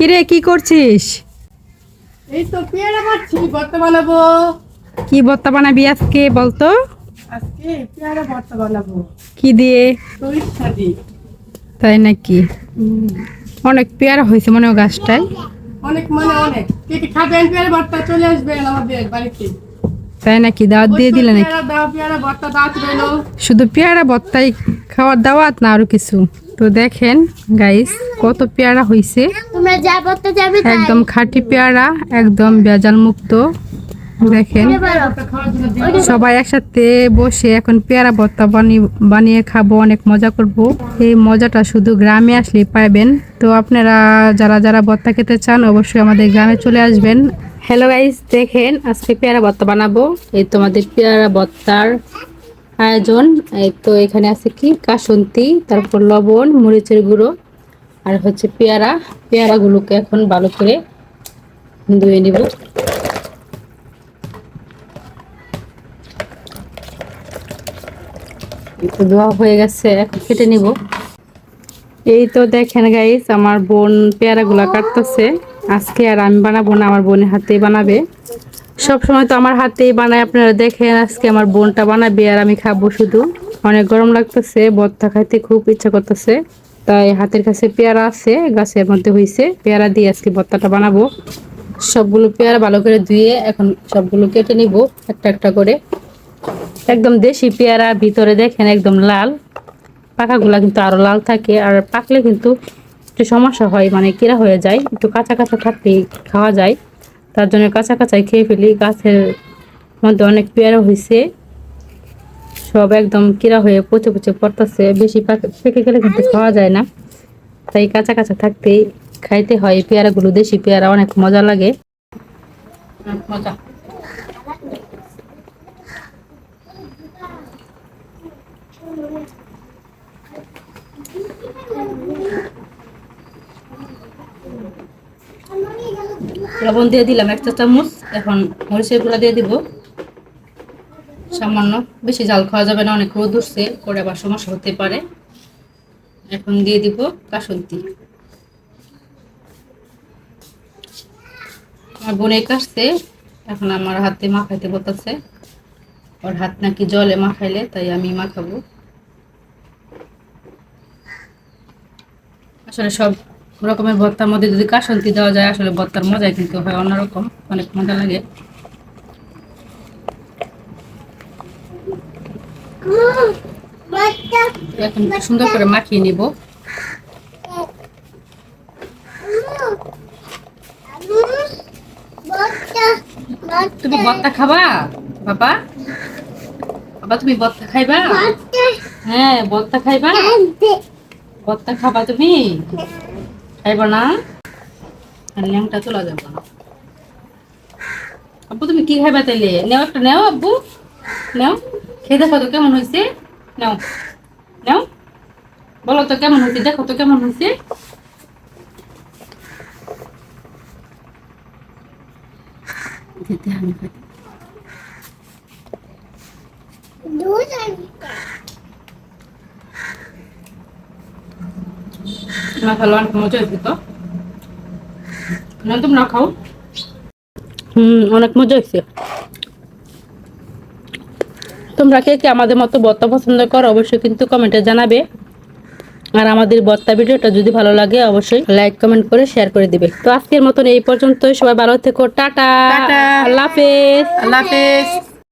কিরে কি করছিস? এই তো পেয়ারা পাচ্ছি ভর্তা বানাবো। কি ভর্তা বানাবি আজকে বলতো? আজকে পেয়ারা ভর্তা বানাবো। কি দিয়ে? সরিষ শাদি তাই নাকি? অনেক পেয়ারা হয়েছে মনে হয় গাছটায়। অনেক মানে অনেক। কে কে খাবেন পেয়ারা ভর্তা চলে আসবেন আমাদের বাড়িতে। তাই নাকি? দাওয়াত দিয়ে দিলে নাকি? শুধু পেয়ারা ভর্তাই খাওয়ার দাওয়াত না আরও কিছু? তো দেখেন গাইস কত পেয়ারা তাই। একদম খাঁটি পেয়ারা একদম ভেজাল মুক্ত দেখেন সবাই একসাথে বসে এখন পেয়ারা ভর্তা বানিয়ে বানিয়ে খাব অনেক মজা করব। এই মজাটা শুধু গ্রামে আসলেই পাবেন তো আপনারা যারা যারা ভর্তা খেতে চান অবশ্যই আমাদের গ্রামে চলে আসবেন। হ্যালো গাইস দেখেন আজকে পেয়ারা ভর্তা বানাবো। এই তোমাদের পেয়ারা ভর্তার আয়োজন তো এখানে আছে কি? কাসন্তি, তারপর লবণ, মরিচের গুঁড়ো, আর হচ্ছে পেয়ারা। পেয়ারাগুলোকে এখন ভালো করে ধুয়ে নিব। ধোয়া হয়ে গেছে, এখন কেটে নিব। এই তো দেখেন গাইস আমার বোন পেয়ারাগুলা কাটতেছে। আজকে আর আমি বানাবো না, আমার বোনের হাতেই বানাবে। সব সময় তো আমার হাতেই বানায়, আপনারা দেখেন আজকে আমার বোনটা বানাবে আর আমি খাব শুধু। অনেক গরম লাগতেছে, ভর্তা খাইতে খুব ইচ্ছা করতেছে। তাই হাতের কাছে পেয়ারা আছে, গাছের মধ্যে হয়েছে পেয়ারা দিয়ে আজকে ভর্তাটা বানাবো। সবগুলো পেয়ারা ভালো করে ধুয়ে এখন সবগুলো কেটে নিব, একটা একটা করে। একদম দেশি পেয়ারা, ভিতরে দেখেন একদম লাল। পাকাগুলা কিন্তু আরও লাল থাকে, আর পাকলে কিন্তু একটু সমস্যা হয় মানে কিরা হয়ে যায়। একটু কাঁচা কাঁচা থাকলেই খাওয়া যায়। তার জন্য কাঁচা কাঁচাই খেয়ে ফেলি। গাছের মধ্যে অনেক পেয়ারা হয়েছে সব একদম কিরা হয়ে পচে পচে পড়তেছে। বেশি পেকে গেলে কিন্তু খাওয়া যায় না। তাই কাঁচা কাঁচা থাকতেই খাইতে হয়। এই পেয়ারাগুলো দেশি পেয়ারা, অনেক মজা লাগে। মজা। লবণ দিয়ে দিলাম, এক চা চামচ। এখন মরিচের গুঁড়া দিয়ে দিব। সামান্য বেশি জাল খাওয়া যাবে না, অনেক রোদ উঠছে, পরে আবার সমস্যা হতে পারে। এখন দিয়ে দিব কাসন্তি। আমার বোনে কাটছে এখন আমার হাতে মাখাইতে বলতেছে। ওর হাত নাকি জলে মাখাইলে, তাই আমি মাখাবো। আসলে সব রকমের ভর্তার মধ্যে যদি কাসন্তি দেওয়া যায় আসলে ভর্তার মজাই কিন্তু হয় অন্যরকম অনেক মজা লাগে। এখন সুন্দর করে মাখিয়ে নিব। তুমি ভর্তা খাবা বাবা? বাবা তুমি ভর্তা খাইবা? হ্যাঁ ভর্তা খাইবা। ভর্তা খাবা তুমি? খাইবা না, আর ল্যাংটা তোলা যাবে না। আব্বু, তুমি কি খাইবা তাইলে? নেও একটা, নেও আব্বু। নেও। খেয়ে দেখো তো কেমন হয়েছে নাও। নাও। বলো তো কেমন হয়েছে দেখো তো কেমন হয়েছে দিতে আমি। না খালো অনেক মজা হয়েছে তো? না তোমরা খাও। হুম অনেক মজা হয়েছে। তোমরা কে কে আমাদের মতো বত্তা পছন্দ করো অবশ্যই কিন্তু কমেন্টে জানাবে। আর আমাদের বত্তা ভিডিওটা যদি ভালো লাগে অবশ্যই লাইক কমেন্ট করে শেয়ার করে দিবে। তো আজকের মতন এই পর্যন্তই সবাই ভালো থেকো টাটা। টাটা। আল্লাহ হাফেজ। আল্লাহ হাফেজ।